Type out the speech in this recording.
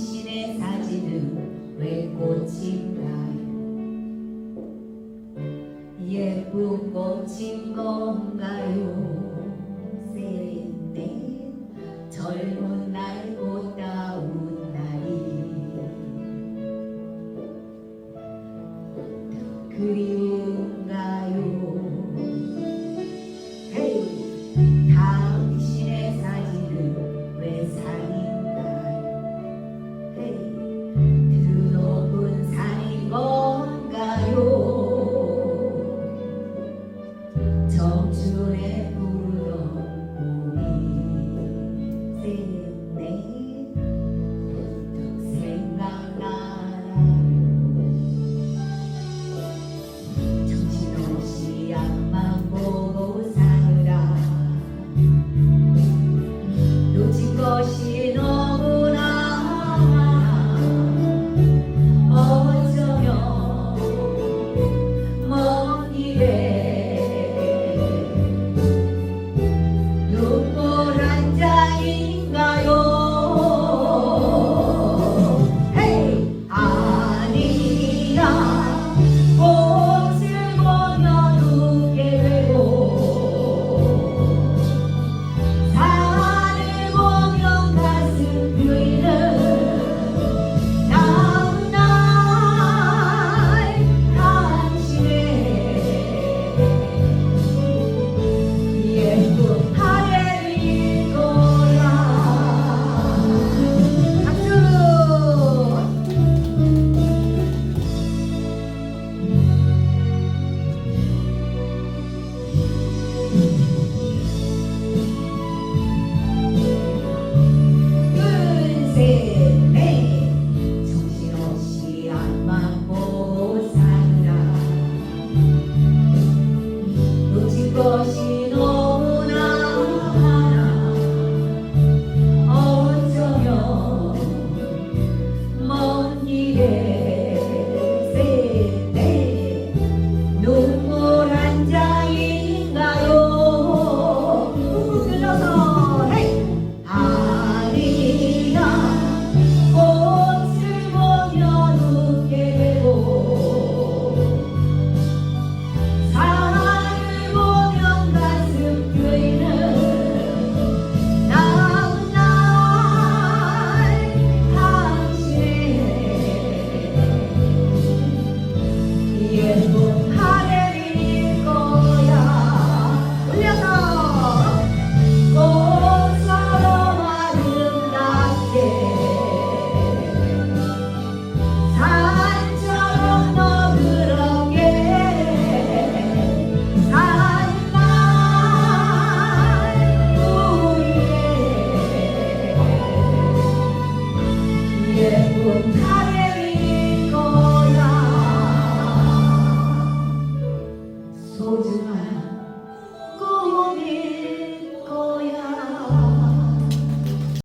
당신의 사진은 왜 꽂힌가요? 예쁜 꽃인 건가요? 세인데 젊은 날보다운 날이 그리운 주의 보 소중한